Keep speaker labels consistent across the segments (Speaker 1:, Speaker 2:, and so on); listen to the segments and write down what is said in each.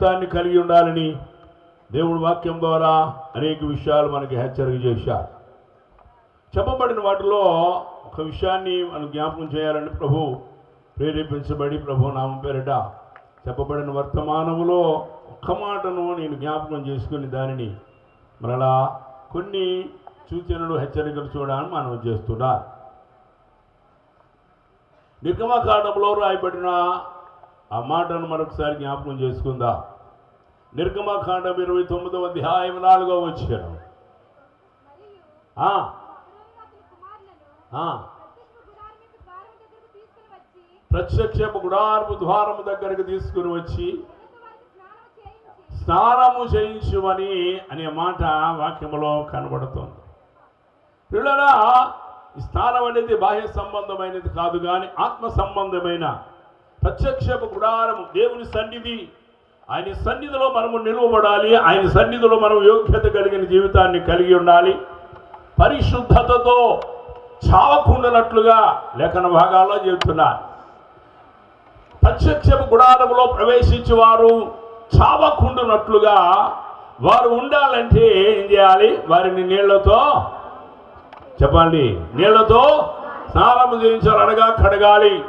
Speaker 1: జీవితాన్ని కలిగి ఉండాలని దేవుడు వాక్యం ద్వారా అనేక విషయాలు మనకి హెచ్చరిక చేశారు. చెప్పబడిన వాటిలో ఒక విషయాన్ని మనం జ్ఞాపకం చేయాలని ప్రభు ప్రేరేపించబడి ప్రభు నామం పేరిట చెప్పబడిన వర్తమానములో ఒక్క మాటను నేను జ్ఞాపకం చేసుకుని దానిని మరలా కొన్ని సూచనలు హెచ్చరికలు చూడాలని మనం చేస్తున్నా నిర్గమకాండంలో రాయబడిన ఆ మాటను మరొకసారి జ్ఞాపకం చేసుకుందా. నిర్గమకాండం ఇరవై తొమ్మిదవ అధ్యాయం నాలుగో వచ్చాను ఆ, ఆ, ప్రత్యక్షపు గుడారపు ద్వారము దగ్గరకు
Speaker 2: తీసుకుని వచ్చి స్నానము చేయించి
Speaker 1: చేయించుమని అనే మాట వాక్యములో కనబడుతుంది. పిల్లరా ఈ స్నానం అనేది బాహ్య సంబంధమైనది కాదు కానీ ఆత్మ సంబంధమైన ప్రత్యక్షపు గుడారము దేవుని సన్నిధి. ఆయన సన్నిధిలో మనము నిలువబడాలి. ఆయన సన్నిధిలో మనం యోగ్యత కలిగిన జీవితాన్ని కలిగి ఉండాలి. పరిశుద్ధతతో చావకుండానట్లుగా లేఖన భాగాల్లో చెబుతున్నారు ప్రత్యక్షపు గుడారములో ప్రవేశించి వారు చావకుండునట్లుగా వారు ఉండాలంటే ఏం చేయాలి? వారిని నీళ్ళతో చెప్పండి. నీళ్ళతో స్నానము చేయించాలి అనగా కడగాలి.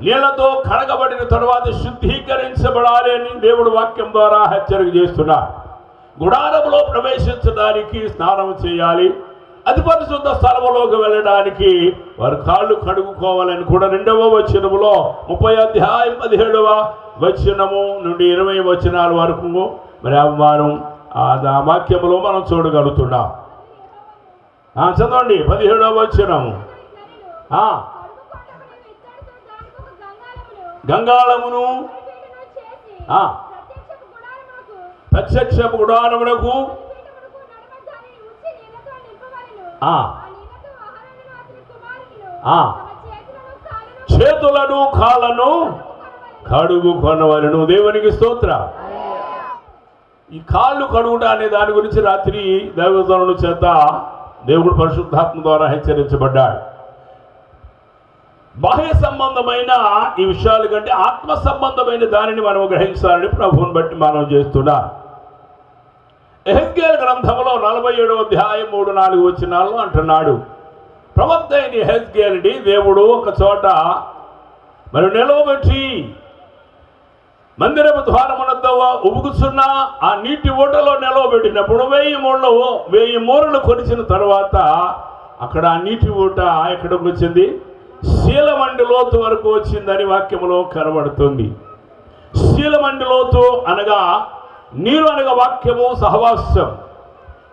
Speaker 1: నీళ్ళతో కడగబడిన తరువాత శుద్ధీకరించబడాలి అని దేవుడు వాక్యం ద్వారా హెచ్చరిక చేస్తున్నారు. గుడారంలో ప్రవేశించడానికి స్నానం చేయాలి. అతి పరిశుద్ధ స్థలములోకి వెళ్ళడానికి వారు కాళ్ళు కడుగుకోవాలని కూడా రెండవ వచనములో ముప్పై అధ్యాయం పదిహేడవ వచనము నుండి ఇరవై వచనాల వరకు మరి వారు ఆ వాక్యములో మనం చూడగలుగుతున్నాం. చదవండి పదిహేడవ వచనము.
Speaker 2: కుమారులను
Speaker 1: ఆ.
Speaker 2: తమ చేతులను కాళ్ళను
Speaker 1: కాళ్ళను కడుగు కొనవలను. దేవునికి స్తోత్ర. ఈ కాళ్ళు కడుగుట అనే దాని గురించి రాత్రి దైవజనుల చేత దేవుడు పరిశుద్ధాత్మ ద్వారా హెచ్చరించబడ్డాడు. బాహ్య సంబంధమైన ఈ విషయాల కంటే ఆత్మ సంబంధమైన దానిని మనం గ్రహించాలని ప్రభువుని బట్టి మనం చేస్తున్నా. ఎహెజ్కేల్ గ్రంథంలో నలభై ఏడవ అధ్యాయం మూడు నాలుగు వచ్చినాల్లో అంటున్నాడు ప్రవక్త అయిన ఎహెజ్కేల్ని దేవుడు ఒక చోట మరి నిలవబెట్టి మందిరపు ద్వారమునద్ద ఉబుకుచున్న ఆ నీటి ఓటలో నిలవబెట్టినప్పుడు వెయ్యి మూళ్ళు వెయ్యి మూరలు కొలిచిన తర్వాత అక్కడ ఆ నీటి ఊట ఎక్కడికి వచ్చింది? శీలమండి లోతు వరకు వచ్చిందని వాక్యములో కనబడుతుంది. శీలమండి లోతు అనగా నీరు అనగా వాక్యము సహవాస్యం.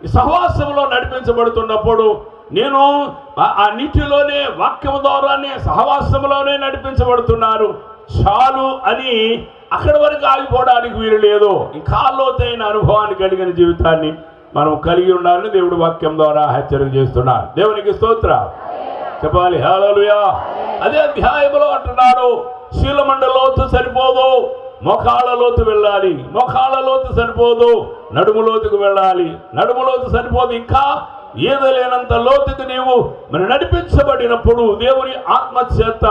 Speaker 1: ఈ సహవాసంలో నడిపించబడుతున్నప్పుడు నేను ఆ- ఆ నీటిలోనే వాక్యము ద్వారానే సహవాసంలోనే నడిపించబడుతున్నారు. చాలు అని అక్కడి వరకు ఆగిపోవడానికి వీలు లేదు. ఇంకా లోతైన అనుభవాన్ని కలిగిన జీవితాన్ని మనం కలిగి ఉండాలని దేవుడు వాక్యం ద్వారా హెచ్చరిక చేస్తున్నారు. దేవునికి స్తోత్ర. చెప్పాలి. హాలలుయా అదే అధ్యాయంలో అంటున్నాడు. శీలమండ లోతు సరిపోదు. మోకాళ్ళ లోతు వెళ్ళాలి. మోకాళ్ళ లోతు సరిపోదు. నడుము లోతుకు వెళ్ళాలి. నడుము లోతు సరిపోదు. ఇంకా ఏదలేనంత లోతుకు నీవు మరి నడిపించబడినప్పుడు దేవుని ఆత్మ చేత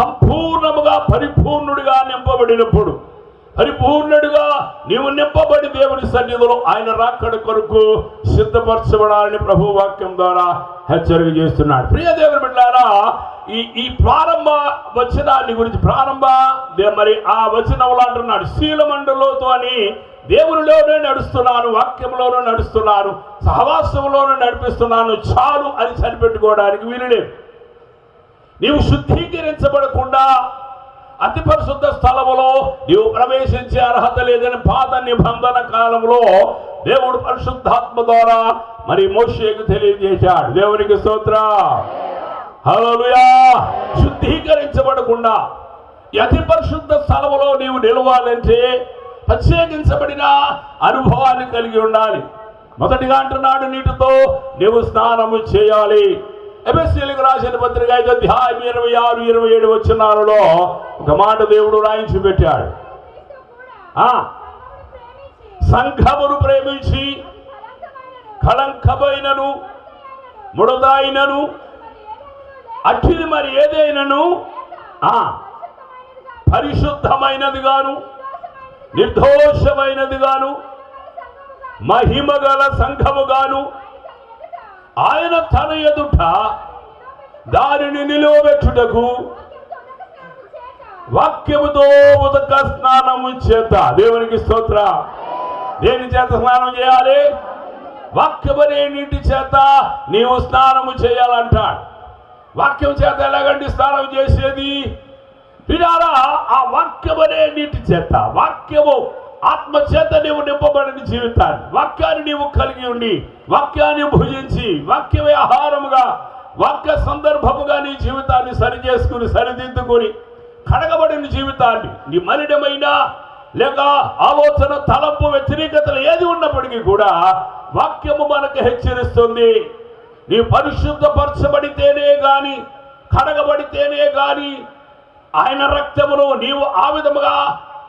Speaker 1: సంపూర్ణముగా పరిపూర్ణుడిగా నింపబడినప్పుడు పరిపూర్ణుడిగా నీవు నింపబడి దేవుని సన్నిధిలో ఆయన రాకడ కొరకు సిద్ధపరచబడాలని ప్రభు వాక్యం ద్వారా హెచ్చరిక చేస్తున్నాడు. ప్రియ దేవుని బిడ్డారా ఈ ఈ ప్రారంభ వచనాన్ని గురించి ప్రారంభ దే- మరి ఆ వచనంలో అంటున్నాడు శీలమండలోతో అని దేవునిలోనే నడుస్తున్నాను వాక్యంలోనూ నడుస్తున్నాను సహవాసంలోనూ నడిపిస్తున్నాను చాలు అని సరిపెట్టుకోవడానికి వీలులేదు నీవు శుద్ధీకరించబడకుండా అతి పరిశుద్ధ స్థలములో నీవు ప్రవేశించే అర్హత లేదని పాత నిబంధన కాలంలో దేవుడు పరిశుద్ధాత్మ ద్వారా మరి మోషేకు తెలియజేశాడు. దేవునికి స్తోత్ర. హలోయా శుద్ధీకరించబడకుండా అతి పరిశుద్ధ స్థలములో నీవు నిలవాలంటే ప్రత్యేకించబడిన అనుభవాన్ని కలిగి ఉండాలి. మొదటిగా అంటున్నాడు నీటితో నీవు స్నానము చేయాలి. ఎబెస్సీలకు రాసిన పత్రిక ఐదు అధ్యాయం ఇరవై ఆరు ఇరవై ఏడు వచ్చినాలలో ఒక మాట దేవుడు రాయించి పెట్టాడు. ఆ
Speaker 2: సంఘమును ప్రేమించి
Speaker 1: కళంకమైనను
Speaker 2: ముడతైనను,
Speaker 1: ముడదాయినను అట్టిది మరి ఏదైనను? పరిశుద్ధమైనది గాను నిర్దోషమైనది గాను మహిమగల సంఘము గాను ఆయన తన ఎదుట దానిని నిలువబెట్టుటకు వాక్యముతో ఉదక స్నానము చేత. దేవునికి స్తోత్ర. దేని చేత స్నానం చేయాలి? వాక్యమనే నీటి చేత నీవు స్నానము చేయాలంటాడు. వాక్యం చేత ఎలాగండి స్నానం చేసేది? వినారా ఆ వాక్యమనే నీటి చేత. వాక్యము ఆత్మ చేత నీవు నింపబడిన జీవితాన్ని వాక్యాన్ని నీవు కలిగి ఉండి వాక్యాన్ని భుజించి వాక్యమే ఆహారముగా వాక్య సందర్భముగా నీ జీవితాన్ని సరిచేసుకుని సరిదిద్దుకొని కడగబడిన జీవితాన్ని నీ మలినమైన లేక ఆలోచన తలంపు వ్యతిరేకతలు ఏది ఉన్నప్పటికీ కూడా వాక్యము మనకు హెచ్చరిస్తుంది. నీ పరిశుద్ధపరచబడితేనే గాని కడగబడితేనే గాని ఆయన రక్తమును నీవు ఆ విధముగా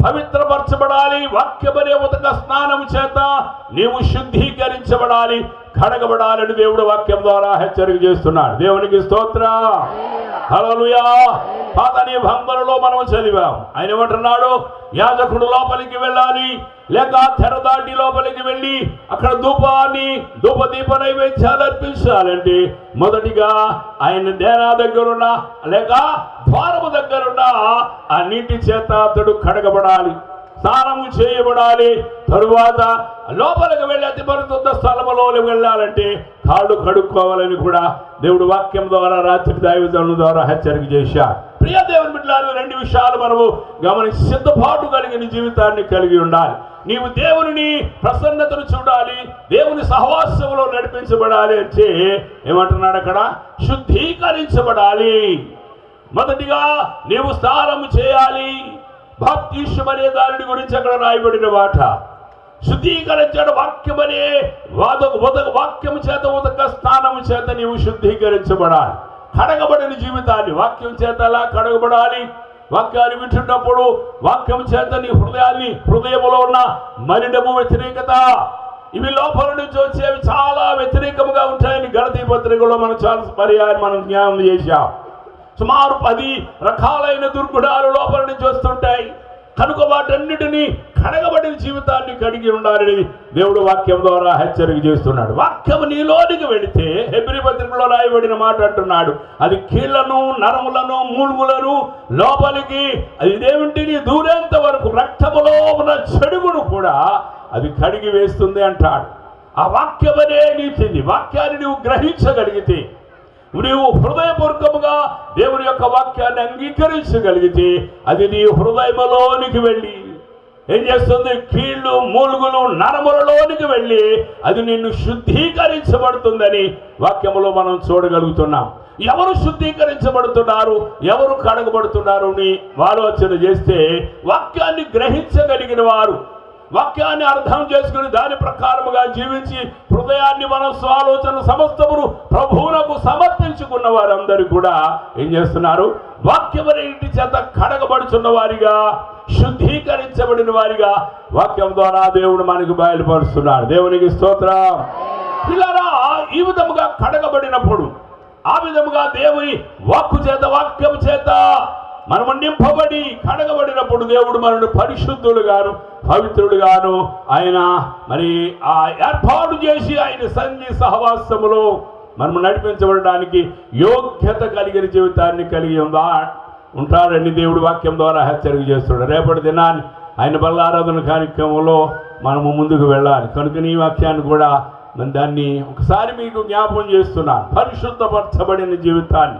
Speaker 1: పవిత్రపరచబడాలి. వాక్యమనే ఉదక స్నానము చేత నీవు శుద్ధీకరించబడాలి కడగబడాలని దేవుడు వాక్యం ద్వారా హెచ్చరిక చేస్తున్నాడు. దేవునికి స్తోత్ర. హల్లెలూయా. పాత నిబంధనలో మనం చదివాం. ఆయన ఏమంటున్నాడు? యాజకుడు లోపలికి వెళ్ళాలి లేక తెర దాటి లోపలికి వెళ్ళి అక్కడ ధూపాన్ని ధూప దీప నైవేద్యాలు అర్పించాలంటే మొదటిగా ఆయన దేనా దగ్గరున్న లేక ద్వారము దగ్గరున్న ఆ నీటి చేత అతడు కడగబడాలి. స్నానము చేయబడాలి. తరువాత లోపలికి వెళ్ళి అతి పరిశుద్ధ స్థలములోకి వెళ్ళాలంటే కాళ్ళు కడుక్కోవాలని కూడా దేవుడు వాక్యం ద్వారా రాత్రి దైవజనుల ద్వారా హెచ్చరిక చేశారు ప్రియ దేవుని బిడ్డలారా రెండు విషయాలు మనము గమనించి సిద్ధపాటు కలిగిన జీవితాన్ని కలిగి ఉండాలి. నీవు దేవుని ప్రసన్నతను చూడాలి దేవుని సహవాసంలో నడిపించబడాలి అంటే ఏమంటున్నాడు అక్కడ? శుద్ధీకరించబడాలి. మొదటిగా నీవు స్నానము చేయాలి. బాప్తీష్యం అనే దానిని గురించి అక్కడ రాయబడిన మాట. శుద్ధీకరించడం వాక్యమనే వాద ఉదక వాక్యం చేత ఉదక స్థానం చేత నీవు శుద్ధీకరించబడాలి. కడగబడిన జీవితాన్ని వాక్యం చేత ఎలా కడగబడాలి? వాక్యాన్ని వింటున్నప్పుడు వాక్యం చేత నీ హృదయాన్ని హృదయములో ఉన్న మలినము వ్యతిరేకత. ఇవి లోపల నుంచి వచ్చేవి చాలా వ్యతిరేకముగా ఉంటాయని గణతీ పత్రికలో మనం చాలా పర్యాయం మనం జ్ఞానం చేశాం. సుమారు పది రకాలైన దుర్గుణాలు లోపల నుంచి వస్తుంటాయి. కనుక వాటన్నిటినీ కడగబడిన జీవితాన్ని కడిగి ఉండాలని దేవుడు వాక్యం ద్వారా హెచ్చరిక చేస్తున్నాడు. వాక్యం నీలోనికి వెళితే హెబ్రి పత్రికలో రాయబడిన మాట అంటున్నాడు. అది కీళ్ళను నరములను మూలుగులను లోపలికి అది ఇదేమిటిని దూరేంత వరకు రక్తములో ఉన్న చెడుగును కూడా అది కడిగి వేస్తుంది అంటాడు. ఆ వాక్యమనే నీతిని వాక్యాన్ని నువ్వు గ్రహించగలిగితే నీవు హృదయపూర్వకముగా దేవుని యొక్క వాక్యాన్ని అంగీకరించగలిగితే అది నీ హృదయములోనికి వెళ్ళి. ఏం చేస్తుంది? కీళ్ళు మూలుగులు నరములలోనికి వెళ్ళి అది నిన్ను శుద్ధీకరించబడుతుందని వాక్యములో మనం చూడగలుగుతున్నాం. ఎవరు శుద్ధీకరించబడుతున్నారు? ఎవరు కడగబడుతున్నారు? అని ఆలోచన చేస్తే వాక్యాన్ని గ్రహించగలిగిన వారు వాక్యాన్ని అర్థం చేసుకుని దాని ప్రకారముగా జీవించి హృదయాన్ని మనస్సు ఆలోచన సమస్తమును ప్రభువునకు సమర్పించుకున్న వారందరూ కూడా ఏం చేస్తున్నారు? వాక్యమనే ఇంటి చేత కడగబడుచున్న వారిగా శుద్ధీకరించబడిన వారిగా వాక్యం ద్వారా దేవుడు మనకు బయలుపరుస్తున్నాడు. దేవునికి స్తోత్రం. పిల్లరా ఈ విధముగా కడగబడినప్పుడు ఆ విధముగా దేవుని వాక్కు చేత వాక్యం చేత మనము నింపబడి కడగబడినప్పుడు దేవుడు మనను పవిత్రుడు పవిత్రుడుగాను ఆయన మరి ఆ ఏర్పాటు చేసి ఆయన సంధి సహవాసములో మనము నడిపించబడడానికి యోగ్యత కలిగిన జీవితాన్ని కలిగి ఉందా? ఉంటారని దేవుడు వాక్యం ద్వారా హెచ్చరిక చేస్తాడు రేపటి దినాన్ని ఆయన బల్లారాధన కార్యక్రమంలో మనము ముందుకు వెళ్ళాలి. కనుక నీ వాక్యాన్ని కూడా నేను దాన్ని ఒకసారి మీకు జ్ఞాపకం చేస్తున్నాను. పరిశుద్ధపరచబడిన జీవితాన్ని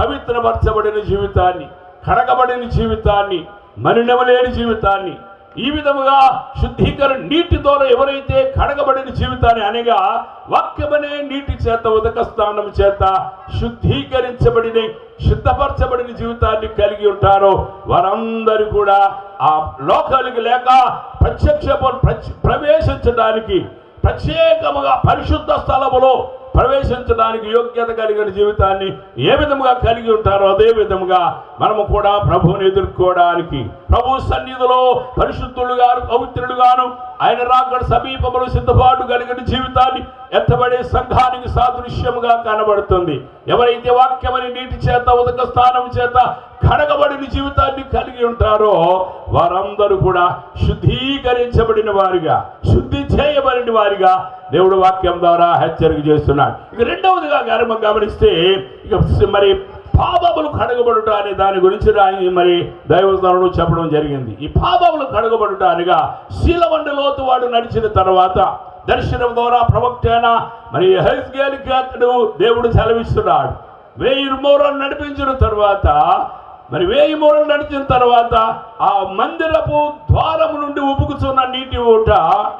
Speaker 1: పవిత్రపరచబడిన జీవితాన్ని కడగబడిన జీవితాన్ని మలినమలేని జీవితాన్ని ఈ విధముగా శుద్ధీకరణ నీటి ద్వారా ఎవరైతే కడగబడిన జీవితాన్ని అనగా వాక్యమనే నీటి చేత ఉదక స్నానం చేత శుద్ధీకరించబడిన శుద్ధపరచబడిన జీవితాన్ని కలిగి ఉంటారో వారందరూ కూడా ఆ లోకానికి లేక ప్రత్యక్ష ప్రవేశించడానికి ప్రత్యేకముగా పరిశుద్ధ స్థలములో ప్రవేశించడానికి యోగ్యత కలిగిన జీవితాన్ని ఏ విధముగా కలిగి ఉంటారో అదే విధముగా మనము కూడా ప్రభువుని ఎదుర్కోవడానికి ప్రభు సన్నిధిలో పరిశుద్ధులుగాను పవిత్రుడుగాను ఆయన రాకడ సమీపములు సిద్ధపాటు కలిగిన జీవితాన్ని ఎత్తబడే సంఘానికి సాదృశ్యముగా కనబడుతుంది. ఎవరైతే వాక్యమని నీటి చేత ఉదక స్థానం చేత కడగబడిన జీవితాన్ని కలిగి ఉంటారో వారందరూ కూడా శుద్ధీకరించబడిన వారిగా శుద్ధి చేయబడిన వారిగా దేవుడు వాక్యం ద్వారా హెచ్చరిక చేస్తున్నాడు. ఇక రెండవదిగా గర్భం గమనిస్తే ఇక మరి పాపములు కడగబడుట అనే దాని గురించి రాయి మరి దైవస్థానంలో చెప్పడం జరిగింది. ఈ పాపములు కడగబడుట అనగా శీలమండలోతు వాడు నడిచిన తర్వాత దర్శనం ద్వారా ప్రవక్తైన మరి హెస్గేలికి అతడు దేవుడు సెలవిస్తున్నాడు. వెయ్యి మూరలు నడిపించిన తర్వాత మరి వేయి మూరలు నడిచిన తర్వాత ఆ మందిరపు ద్వారము నుండి ఉబుకుతున్న నీటి ఊట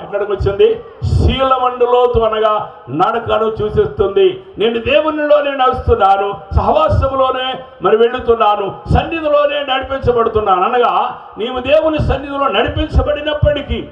Speaker 1: ఎక్కడికి వచ్చింది? శీలమండులో అనగా నడకను చూసిస్తుంది. నేను దేవునిలోనే నడుస్తున్నాను సహవాసములోనే మరి వెళుతున్నాను సన్నిధిలోనే నడిపించబడుతున్నాను. అనగా నీవు దేవుని సన్నిధిలో నడిపించబడినప్పటికీ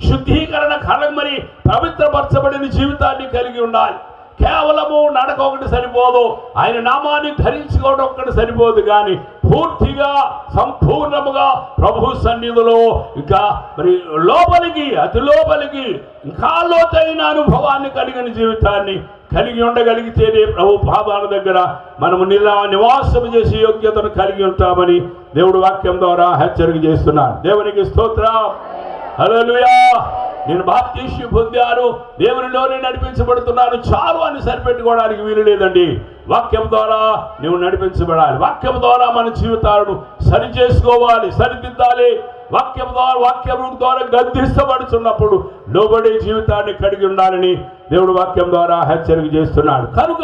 Speaker 1: శుద్ధీకరణ కళ మరి పవిత్రపరచబడిన జీవితాన్ని కలిగి ఉండాలి. కేవలము నడక ఒకటి సరిపోదు ఆయన నామాన్ని ధరించుకోవడం ఒకటి సరిపోదు కానీ పూర్తిగా సంపూర్ణముగా ప్రభు సన్నిధిలో ఇంకా మరి లోపలికి అతి లోపలికి ఇంకా లోతైన అనుభవాన్ని కలిగిన జీవితాన్ని కలిగి ఉండగలిగితేనే ప్రభు పాదాల దగ్గర మనము నిలా నివాసం చేసే యోగ్యతను కలిగి ఉంటామని దేవుడు వాక్యం ద్వారా హెచ్చరిక చేస్తున్నాడు. దేవునికి స్తోత్రం. హల్లెలూయా నేను బాప్తీష్యం పొందాను దేవునిలోనే నడిపించబడుతున్నాను చాలు అని సరిపెట్టుకోవడానికి వీలు లేదండి. వాక్యం ద్వారా నువ్వు నడిపించబడాలి. వాక్యం ద్వారా మన జీవితాలను సరి చేసుకోవాలి సరిదిద్దాలి. వాక్యం ద్వారా వాక్యం ద్వారా గద్దిస్తబడుచున్నప్పుడు లోబడి జీవితాన్ని కలిగి ఉండాలని దేవుడు వాక్యం ద్వారా హెచ్చరిక చేస్తున్నాడు. కనుక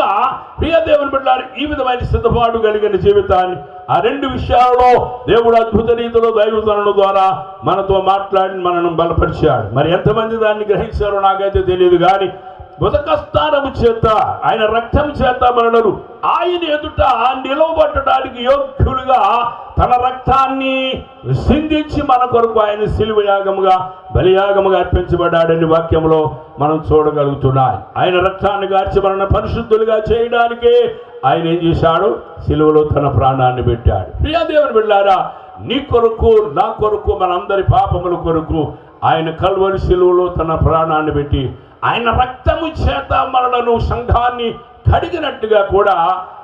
Speaker 1: ప్రియ దేవుని బిడ్డారు ఈ విధమైన సిద్ధపాటు కలిగిన జీవితాన్ని ఆ రెండు విషయాలలో దేవుడు అద్భుత రీతిలో దైవతనుల ద్వారా మనతో మాట్లాడి మనను బలపరిచాడు. మరి ఎంతమంది దాన్ని గ్రహించారో నాకైతే తెలియదు కానీ స్థానము చేత ఆయన రక్తం చేత మనలను ఆయన ఎదుట నిలవబట్టడానికి యోగ్యులుగా తన రక్తాన్ని సింధించి మన కొరకు ఆయన శిలువయాగముగా బలియాగముగా అర్పించబడ్డాడని వాక్యంలో మనం చూడగలుగుతున్నాం. ఆయన రక్తాన్ని గార్చి మనల్ని పరిశుద్ధులుగా చేయడానికే ఆయన ఏం చేశాడు? సిలువలో తన ప్రాణాన్ని పెట్టాడు. ప్రియాదేవుని వెళ్ళారా నీ కొరకు నా కొరకు మనందరి పాపముల కొరకు ఆయన కల్వరి సిలువలో తన ప్రాణాన్ని పెట్టి ఆయన రక్తము చేత మనలను సంఘాన్ని కడిగినట్టుగా కూడా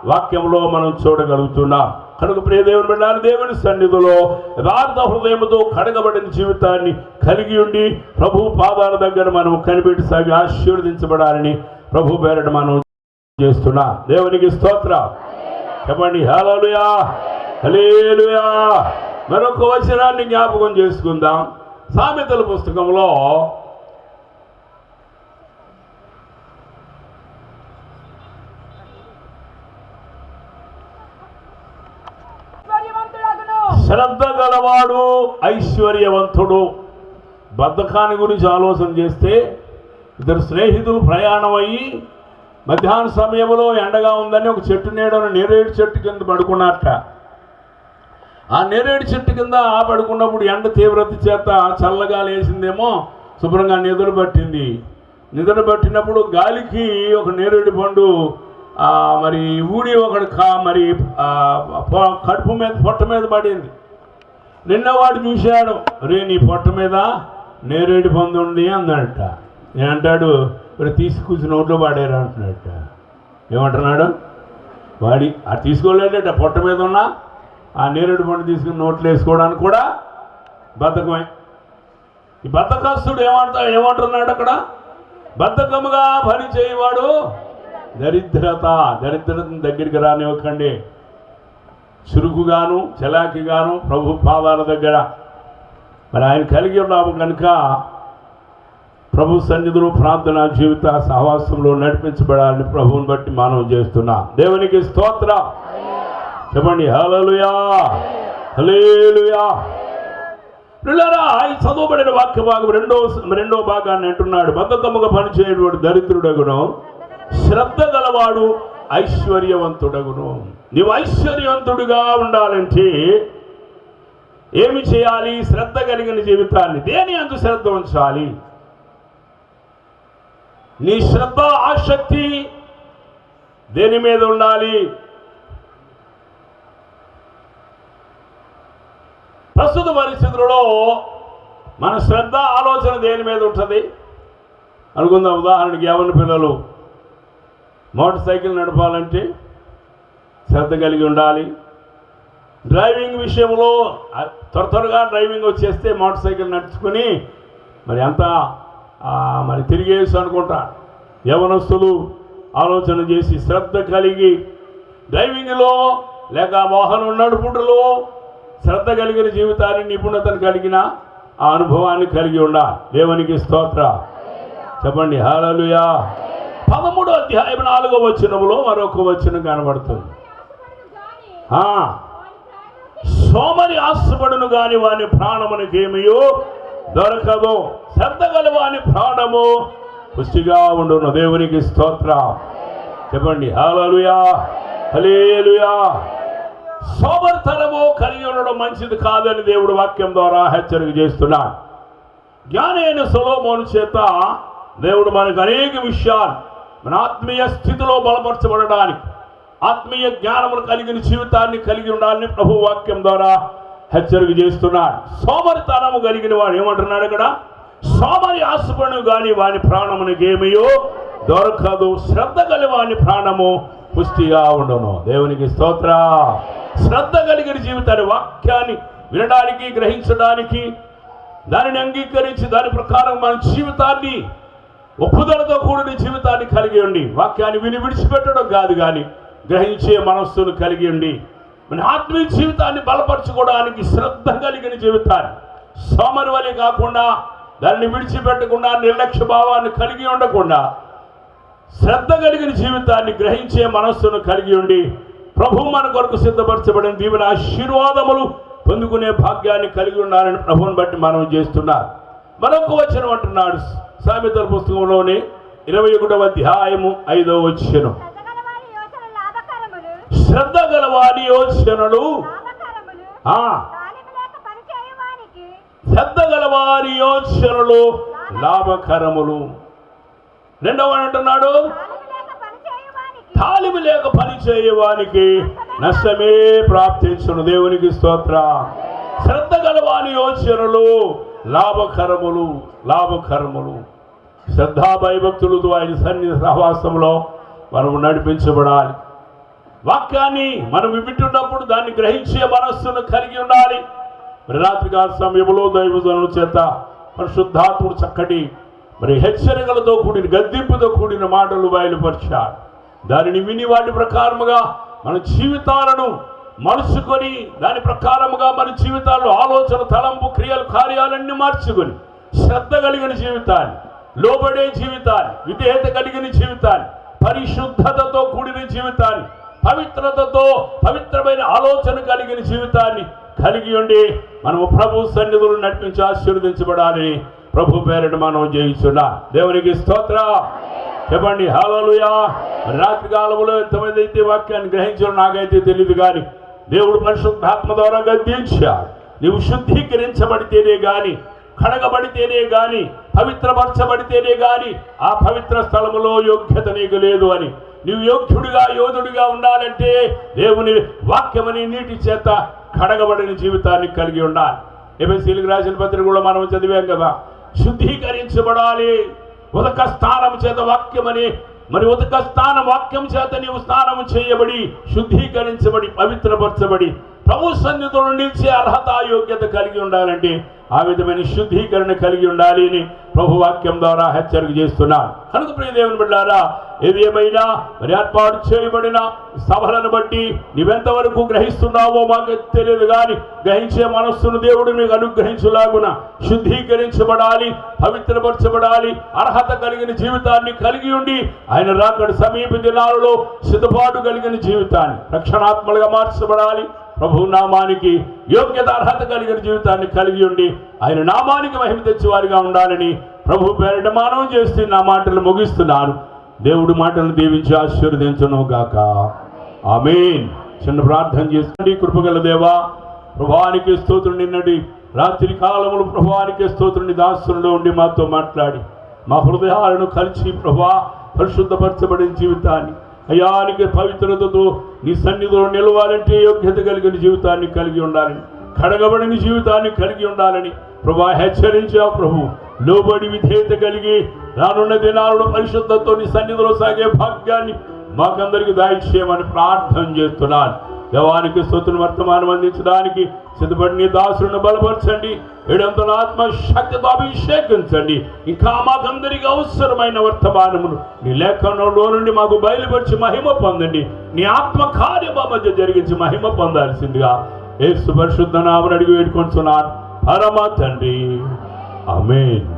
Speaker 1: వాక్యంలో మనం చూడగలుగుతున్నాం. కనుక ప్రియ దేవుని బిడ్డారు దేవుని సన్నిధిలో యథార్థ హృదయముతో కడగబడిన జీవితాన్ని కలిగి ఉండి ప్రభు పాదాల దగ్గర మనం కనిపెట్టి సాగి ఆశీర్వదించబడాలని ప్రభు పేరట మనం చేస్తున్నా. దేవునికి స్తోత్ర. చెప్పండి హలోలుయా హలేలుయా మరొక వచనాన్ని జ్ఞాపకం చేసుకుందాం. సామెతల పుస్తకంలో
Speaker 2: ఐశ్వర్యవంతుడగును.
Speaker 1: శ్రద్ధ గలవాడు ఐశ్వర్యవంతుడు. బద్ధకాన్ని గురించి ఆలోచన చేస్తే ఇద్దరు స్నేహితులు ప్రయాణం అయ్యి మధ్యాహ్న సమయంలో ఎండగా ఉందని ఒక చెట్టు నీడను నేరేడు చెట్టు కింద పడుకున్నట్ట ఆ నేరేడు చెట్టు కింద ఆ పడుకున్నప్పుడు ఎండ తీవ్రత చేత చల్లగా లేచిందేమో శుభ్రంగా నిద్ర పట్టింది. నిద్ర పట్టినప్పుడు గాలికి ఒక నేరేడు పండు మరి ఊడి ఒకడు కా మరి కడుపు మీద పొట్ట మీద పడింది. నిన్నవాడు చూశాడు రే నీ పొట్ట మీద నేరేడు పండు ఉంది అందట ఏమంటాడు ఇప్పుడు తీసుకొచ్చి నోట్లో పాడారు అంటున్నట్ట ఏమంటున్నాడు? వాడి అది తీసుకోలేదట పొట్ట మీద ఉన్న ఆ నేరేడు పండు తీసుకుని నోట్లో వేసుకోవడానికి కూడా బద్ధకమే. ఈ బద్ధకస్తుడు ఏమంటా ఏమంటున్నాడు అక్కడ? బద్ధకముగా పని చేయవాడు దరిద్రత దరిద్రతను దగ్గరికి రానివ్వకండి. చురుకుగాను చలాకిగాను ప్రభు పాదాల దగ్గర. మరి ఆయన కలిగి ఉన్నాము కనుక ప్రభు సన్నిధిలో ప్రార్థన జీవిత సహవాసంలో నడిపించబడాలని ప్రభువుని బట్టి మనం చేస్తున్నా. దేవునికి స్తోత్ర. చెప్పండి హలలుయా హలేలుయా పిల్లరా ఈ చదువుబడిన వాక్య భాగం రెండో రెండో భాగాన్ని అంటున్నాడు. బద్ధకముగా పనిచేయటువంటి దరిద్రుడగును శ్రద్ధ గలవాడు ఐశ్వర్యవంతుడగును. నీవు ఐశ్వర్యవంతుడిగా ఉండాలంటే ఏమి చేయాలి? శ్రద్ధ కలిగిన జీవితాన్ని దేని అందు శ్రద్ధ ఉంచాలి? నీ శ్రద్ధ ఆసక్తి దేని మీద ఉండాలి? ప్రస్తుత పరిస్థితులలో మన శ్రద్ధ ఆలోచన దేని మీద ఉంటుంది? అనుకుందాం ఉదాహరణకి ఎవరి పిల్లలు మోటార్ సైకిల్ నడపాలంటే శ్రద్ధ కలిగి ఉండాలి. డ్రైవింగ్ విషయంలో త్వర త్వరగా డ్రైవింగ్ వచ్చేస్తే మోటార్ సైకిల్ నడుచుకొని మరి ఎంత మరి తిరిగేసి అనుకుంటా. యవనస్తులు ఆలోచన చేసి శ్రద్ధ కలిగి డ్రైవింగ్లో లేక వాహనం నడుపుటలో శ్రద్ధ కలిగిన జీవితాన్ని నిపుణతను కలిగిన ఆ అనుభవాన్ని కలిగి ఉండాలి. దేవునికి స్తోత్ర. చెప్పండి హాలలుయా పదమూడో అధ్యాయం నాలుగో వచనములో మరొక వచనం కనబడుతుంది
Speaker 2: ఆశపడను గాని
Speaker 1: ఆ,
Speaker 2: వాని ప్రాణముకి
Speaker 1: సోమరి ఆశపడును గాని వాని ప్రాణమునికేమియో దొరకదు. శ్రద్ధ గల వాని ప్రాణము పుష్టిగా ఉండును. దేవునికి స్తోత్ర. చెప్పండి. హాలలుయా హలేలుయా సోమర్తనము కలిగి ఉండడం మంచిది కాదని దేవుడు వాక్యం ద్వారా హెచ్చరిక చేస్తున్నాడు. జ్ఞానైన అయిన సొలోమోను చేత దేవుడు మనకు అనేక విషయాలు మన ఆత్మీయ స్థితిలో బలపరచబడడానికి ఆత్మీయ జ్ఞానములు కలిగిన జీవితాన్ని కలిగి ఉండాలని ప్రభు వాక్యం ద్వారా హెచ్చరిక చేస్తున్నాడు సోమరితనము కలిగిన వాడు ఏమంటున్నాడు ఇక్కడ? సోమరి ఆశపడు కానీ వాని ప్రాణమునికేమయో దొరకదు. శ్రద్ధ కలిగి వాని ప్రాణము పుష్టిగా ఉండను. దేవునికి స్తోత్ర. శ్రద్ధ కలిగిన జీవితాన్ని వాక్యాన్ని వినడానికి గ్రహించడానికి దానిని అంగీకరించి దాని ప్రకారం మన జీవితాన్ని ఒప్పుదలతో కూడిన జీవితాన్ని కలిగి ఉండి వాక్యాన్ని విని విడిచిపెట్టడం కాదు కానీ గ్రహించే మనస్సును కలిగి ఉండి మన ఆత్మీయ జీవితాన్ని బలపరచుకోవడానికి శ్రద్ధ కలిగిన జీవితాన్ని సోమరి వలె కాకుండా దాన్ని విడిచిపెట్టకుండా నిర్లక్ష్య భావాన్ని కలిగి ఉండకుండా శ్రద్ధ కలిగిన జీవితాన్ని గ్రహించే మనస్సును కలిగి ఉండి ప్రభు మన కొరకు సిద్ధపరచబడిన దీవెన ఆశీర్వాదములు పొందుకునే భాగ్యాన్ని కలిగి ఉండాలని ప్రభుని బట్టి మనం చేస్తున్నారు. మరొక వచనం అంటున్నాడు సామెతల పుస్తకంలోని ఇరవై ఒకటవ అధ్యాయము ఐదవ వచనం
Speaker 2: శ్రద్ధగల వారి యోచనలు లాభకరములు
Speaker 1: శ్రద్ధ గల వారి యోచనలు శ్రద్ధ గల వారి యోచనలు. లాభకరములు రెండవ అంటున్నాడు.
Speaker 2: తాలింపు లేక పనిచేయవానికి
Speaker 1: తాలిమి లేక పని చేయవానికి నష్టమే ప్రాప్తించును. దేవునికి స్తోత్ర. శ్రద్ధ గలవాని యోచనలు. లాభకరములు. లాభకరములు. శ్రద్ధా భయభక్తులతో ఆయన సన్నిధి సహవాసంలో మనం నడిపించబడాలి. వాక్యాన్ని మనం వింటున్నప్పుడు దాన్ని గ్రహించే మనస్సును కలిగి ఉండాలి. మరి రాత్రికాల సమయంలో దైవజనుల చేత పరిశుద్ధాత్ముడు చక్కటి మరి హెచ్చరికలతో కూడిన గద్దింపుతో కూడిన మాటలు బయలుపరిచాడు దానిని విని వాటి ప్రకారముగా మన జీవితాలను మలుచుకొని దాని ప్రకారముగా మన జీవితాల్లో ఆలోచన తలంపు క్రియలు కార్యాలన్నీ మార్చుకొని శ్రద్ధ కలిగిన జీవితాన్ని లోబడే జీవితాన్ని విధేయత కలిగిన జీవితాన్ని పరిశుద్ధతతో కూడిన జీవితాన్ని పవిత్రతతో పవిత్రమైన ఆలోచన కలిగిన జీవితాన్ని కలిగి ఉండి మనము ప్రభు సన్నిధులు నడిపించి ఆశీర్వదించబడాలని ప్రభు పేరిట మనం జయించున్నా. దేవునికి స్తోత్ర. చెప్పండి హలోలుయా రాత్రి కాలంలో ఎంతమంది అయితే వాక్యాన్ని గ్రహించడం నాకైతే తెలియదు కానీ దేవుడు పరిశుద్ధాత్మ ద్వారా గద్దించాడు నీవు శుద్ధీకరించబడితేనే గాని కడగబడితేనే గాని పవిత్రపరచబడితేనే గాని ఆ పవిత్ర స్థలములో యోగ్యత నీకు లేదు అని. నీవు యోగ్యుడిగా యోధుడిగా ఉండాలంటే దేవుని వాక్యమని నీటి చేత కడగబడిన జీవితాన్ని కలిగి ఉండాలి. ఎబిసీలకు రాసిన పత్రిక కూడా మనం చదివాం కదా. శుద్ధీకరించబడాలి. ఉదక స్థానం చేత వాక్యమని మరి ఉదక స్థానం వాక్యం చేత నీవు స్నానం చేయబడి శుద్ధీకరించబడి పవిత్రపరచబడి ప్రభు సన్నిధులు నిలిచే అర్హత యోగ్యత కలిగి ఉండాలంటే ఆ విధమైన శుద్ధీకరణ కలిగి ఉండాలి అని ప్రభువాక్యం ద్వారా హెచ్చరిక చేస్తున్నారు కనుక ప్రియదేవుని బిడ్డారా ఏది ఏమైనా మరి ఏర్పాటు చేయబడిన సభలను బట్టి నీవెంతవరకు గ్రహిస్తున్నావో మాకు తెలియదు కానీ గ్రహించే మనస్సును దేవుడు మీకు అనుగ్రహించులాగున శుద్ధీకరించబడాలి పవిత్రపరచబడాలి అర్హత కలిగిన జీవితాన్ని కలిగి ఉండి ఆయన రాకడ సమీప దినాలలో సిద్ధపాటు కలిగిన జీవితాన్ని రక్షణాత్మలుగా మార్చబడాలి ప్రభు నామానికి యోగ్యత అర్హత కలిగిన జీవితాన్ని కలిగి ఉండి ఆయన నామానికి మహిమ తెచ్చేవారిగా ఉండాలని ప్రభు పేరిట మానవం చేస్తే నా మాటలు ముగిస్తున్నాను. దేవుడు మాటలను దీవించి ఆశీర్వదించను గాక. ఆమెన్. చిన్న ప్రార్థన చేసుకోండి కృపగల దేవా ప్రభానికి స్తోత్రుడు నిన్నటి రాత్రి కాలములు ప్రభానికి స్తోత్రుని దాసుల్లో ఉండి మాతో మాట్లాడి మా హృదయాలను కలిసి ప్రభా పరిశుద్ధపరచబడిన జీవితాన్ని అయానికి పవిత్రతతో నీ సన్నిధిలో నిలవాలంటే యోగ్యత కలిగిన జీవితాన్ని కలిగి ఉండాలని కడగబడిన జీవితాన్ని కలిగి ఉండాలని ప్రభా హెచ్చరించావు ప్రభు. లోబడి విధేయత కలిగి రానున్న దినాలలో పరిశుద్ధతో నీ సన్నిధిలో సాగే భాగ్యాన్ని మాకందరికి దాయిచ్చేయమని ప్రార్థన చేస్తున్నాను. దేవానికి స్థుతులు వర్తమానం అందించడానికి సిద్ధపడిని దాసులను బలపరచండి. ఏడంతల ఆత్మ శక్తితో అభిషేకించండి. ఇంకా మాకందరికి అవసరమైన వర్తమానమును నీ లేఖనంలో నుండి మాకు బయలుపరిచి మహిమ పొందండి. నీ ఆత్మ కార్యమ మధ్య జరిగించి మహిమ పొందాల్సిందిగా ఏ సుపరిశుద్ధ నామని అడిగి వేడుకొంటున్నాను పరమ తండ్రి. అమేన్